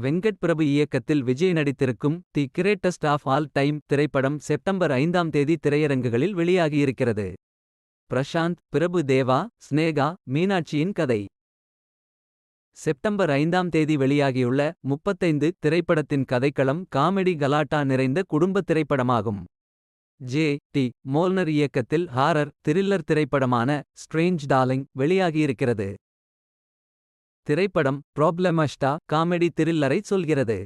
வெங்கட் பிரபு இயக்கத்தில் Vijay நடித்திருக்கும் the greatest of all time திரைப்படம் September ஐந்தாம் தேதி திரையரங்குகளில் வெளியாகியிருக்கிறது. பிரசாந்த் பிரபு தேவா ஸ்னேகா மீனாட்சியின் கதை. செப்டம்பர் ஐந்தாம் தேதி வெளியாகியுள்ள முப்பத்தைந்து திரைப்படத்தின் கதைக்களம் காமெடி கலாட்டா நிறைந்த குடும்ப திரைப்படமாகும். ஜே. டி. மோல்னர் இயக்கத்தில் ஹாரர் திரில்லர் திரைப்படமான ஸ்ட்ரேஞ்ச் டாலிங் வெளியாகியிருக்கிறது. திரைப்படம் ப்ராப்ளமஷ்டா காமெடி திரில்லரை சொல்கிறது.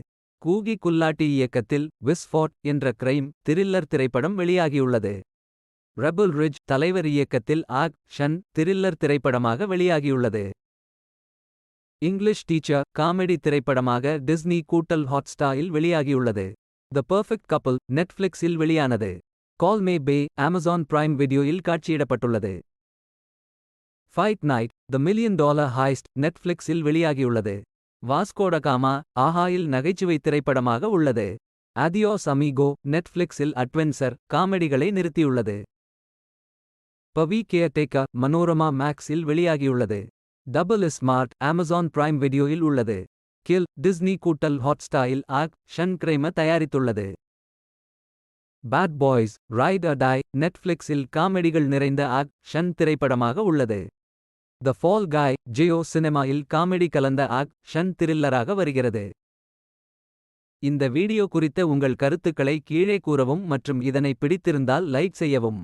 கூகி குல்லாட்டி இயக்கத்தில் விஸ்ஃபாட் என்ற கிரைம் திரில்லர் திரைப்படம் வெளியாகியுள்ளது. ரபுல் ரிஜ் தலைவர் இயக்கத்தில் ஆக் ஷன் திரில்லர் திரைப்படமாக வெளியாகியுள்ளது. இங்கிலீஷ் டீச்சர் காமெடி திரைப்படமாக டிஸ்னி கூட்டல் ஹாட்ஸ்டாயில் வெளியாகியுள்ளது. த பர்ஃபெக்ட் கப்பல் நெட்ஃப்ளிக்ஸில் வெளியானது. Call me bae Amazon Prime வீடியோயில் காட்சியிடப்பட்டுள்ளது. Fight night the million dollar heist நெட்ஃப்ளிக்ஸில் வெளியாகியுள்ளது. வாஸ்கோடகாமா ஆஹாயில் நகைச்சுவை திரைப்படமாக உள்ளது. அதியோஸ் அமிகோ நெட்ஃப்ளிக்ஸில் அட்வென்சர் காமெடிகளை நிறுத்தியுள்ளது. பவி கேர்டேக்கா மனோரமா மேக்ஸில் வெளியாகியுள்ளது. டபுள் ஸ்மார்ட் அமேசான் பிரைம் வீடியோயில் உள்ளது. கில் டிஸ்னி கூட்டல் ஹாட்ஸ்டாயில் ஆக் ஷன் கிரைம தயாரித்துள்ளது. Bad boys ride or die நெட்ஃப்ளிக்ஸில் காமெடிகள் நிறைந்த ஆக் ஷன் திரைப்படமாக உள்ளது. த ஃபால் காய் ஜியோ சினிமாயில் காமெடி கலந்த ஆக் ஷன் திரில்லராக வருகிறது. இந்த வீடியோ குறித்த உங்கள் கருத்துக்களை கீழே கூறவும் மற்றும் இதனை பிடித்திருந்தால் லைக் செய்யவும்.